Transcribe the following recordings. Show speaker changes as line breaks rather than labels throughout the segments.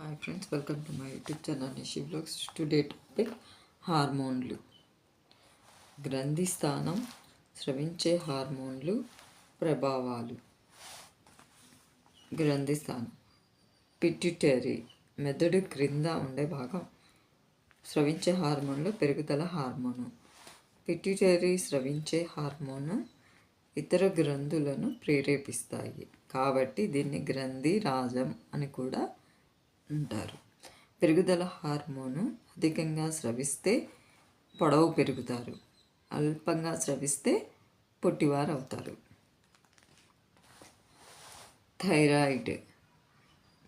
Hi friends welcome to my YouTube channel Nishi blogs today topic హార్మోన్లు గ్రంథి స్థానం స్రవించే హార్మోన్లు ప్రభావాలు గ్రంథి స్థానం పిట్యుటరీ మెదడు క్రింద ఉండే భాగం. స్రవించే హార్మోన్లు పెరుగుదల హార్మోను పిట్యుటరీ స్రవించే హార్మోను ఇతర గ్రంథులను ప్రేరేపిస్తాయి. కాబట్టి దీన్ని గ్రంథి రాజం అని కూడా అంటారు. పెరుగుదల హార్మోను అధికంగా స్రవిస్తే పొడవు పెరుగుతారు. అల్పంగా స్రవిస్తే పొట్టివారు అవుతారు థైరాయిడ్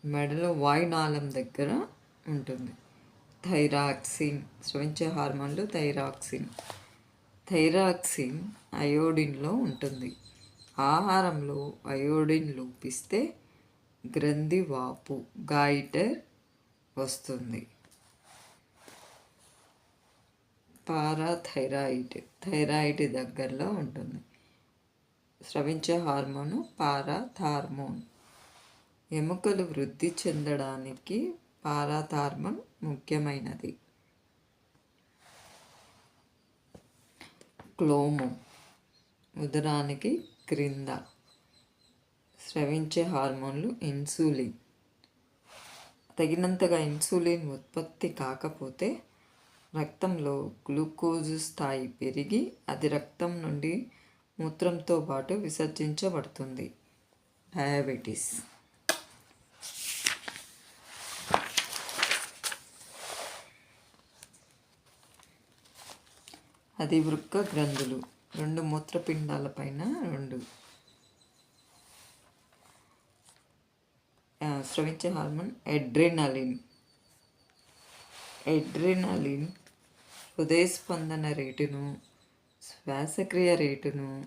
మెడలో వాయునాళం దగ్గర ఉంటుంది. థైరాక్సిన్ స్రవించే హార్మోన్లు థైరాక్సిన్. థైరాక్సిన్ అయోడిన్లో ఉంటుంది. ఆహారంలో అయోడిన్ లోపిస్తే గ్రంథి వాపు గాయిటర్ వస్తుంది పారాథైరాయిడ్ థైరాయిడ్ దగ్గరలో ఉంటుంది. స్రవించే హార్మోను పారాథార్మోన్. ఎముకలు వృద్ధి చెందడానికి పారాథార్మోన్ ముఖ్యమైనది. క్లోము ఉదరానికి క్రింద. స్రవించే హార్మోన్లు ఇన్సులిన్. తగినంతగా ఇన్సులిన్ ఉత్పత్తి కాకపోతే రక్తంలో గ్లూకోజ్ స్థాయి పెరిగి అది రక్తం నుండి మూత్రంతో పాటు విసర్జించబడుతుంది. డయాబెటీస్. అది వృక్క గ్రంథులు. రెండు మూత్రపిండాల పైన రెండు. స్రవించే హార్మోన్ ఎడ్రినలిన్ ఎడ్రినలిన్ హృదయ స్పందన రేటును శ్వాసక్రియ రేటును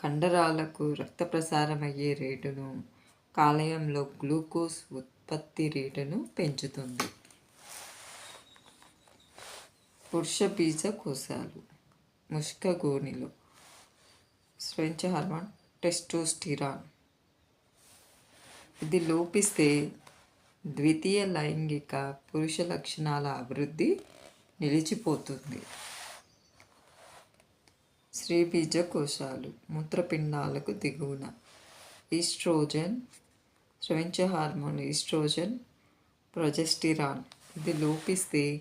కండరాలకు రక్త ప్రసారమయ్యే రేటును కాలేయంలో గ్లూకోజ్ ఉత్పత్తి రేటును పెంచుతుంది. పురుష బీజ కోశాలు ముష్క గోనిలో స్వెంచ హార్మోన్ టెస్టోస్టిరాన్. ఇది లోపిస్తే ద్వితీయ లైంగిక పురుష లక్షణాల అభివృద్ధి నిలిచిపోతుంది. శ్రీబీజ కోశాలు మూత్రపిండాలకు దిగువన. ఈస్ట్రోజన్ స్రవించే హార్మోన్ ఈస్ట్రోజన్ ప్రొజెస్టిరాన్. ఇది లోపిస్తే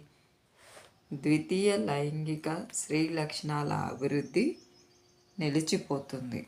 ద్వితీయ లైంగిక స్త్రీ లక్షణాల అభివృద్ధి నిలిచిపోతుంది.